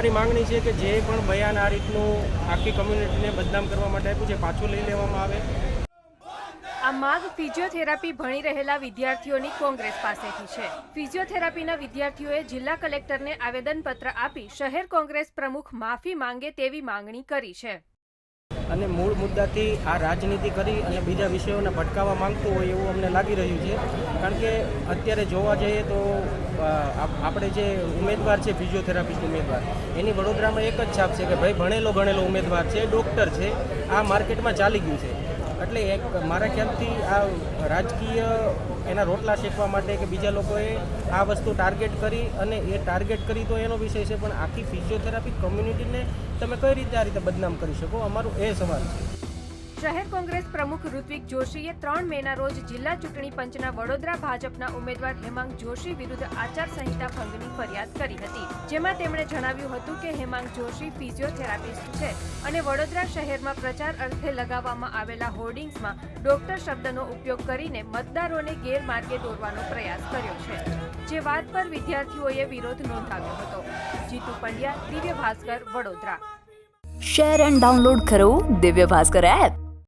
અમારી માંગણી છે કે જે પણ બયાન આ રીતનું આખી કમ્યુનિટીને બદનામ કરવા માટે આપ્યું છે, પાછું લઈ લેવામાં આવે. આ માગ ફિઝિયોથેરાપી ભણી રહેલા વિદ્યાર્થીઓની કોંગ્રેસ પાસેથી છે. ફિઝિયોથેરાપીના વિદ્યાર્થીઓએ જિલ્લા કલેક્ટરને આવેદનપત્ર આપી શહેર કોંગ્રેસ પ્રમુખ માફી માંગે તેવી માંગણી કરી છે. અને મૂળ મુદ્દાથી આ રાજનીતિ કરી અને બીજા વિષયોને ભટકાવવા માંગતું હોય એવું અમને લાગી રહ્યું છે. કારણ કે અત્યારે જોવા જઈએ તો આપણે જે ઉમેદવાર છે ફિઝિયોથેરાપિસ્ટ ઉમેદવાર, એની વડોદરામાં એક જ છાપ છે કે ભાઈ ભણેલો ગણેલો ઉમેદવાર છે, ડૉક્ટર છે, આ માર્કેટમાં ચાલી ગયું છે. એટલે એક મારા ખ્યાલથી આ રાજકીય એના રોટલા શેકવા માટે કે બીજા લોકોએ આ વસ્તુ ટાર્ગેટ કરી અને એ ટાર્ગેટ કરી તો એનો વિષય છે, પણ આખી ફિઝિયોથેરાપી કમ્યુનિટીને તમે કઈ રીતે આ રીતે બદનામ કરી શકો? અમારું એ સવાલ છે. શહેર કોંગ્રેસ પ્રમુખ ઋત્વિક જોશીએ ત્રણ મેના રોજ જિલ્લા ચૂંટણી પંચના વડોદરા ભાજપના ઉમેદવાર હેમાંગ જોશી વિરુદ્ધ આચારસંહિતા ભંગની ફરિયાદ કરી હતી, જેમાં તેમણે જણાવ્યું હતું કે હેમાંગ જોશી ફિઝિયોથેરાપિસ્ટ છે અને વડોદરા શહેરમાં પ્રચાર અર્થે લગાવવામાં આવેલા હોર્ડિંગ્સમાં ડોક્ટર શબ્દનો ઉપયોગ કરીને મતદારોને ગેરમાર્ગે દોરવાનો પ્રયાસ કર્યો છે, જે વાત પર વિદ્યાર્થીઓએ વિરોધ નોંધાવ્યો હતો. Jitu Pandya, Divya Bhaskar, Vadodara. Share and download કરો દિવ્ય ભાસ્કર એપ.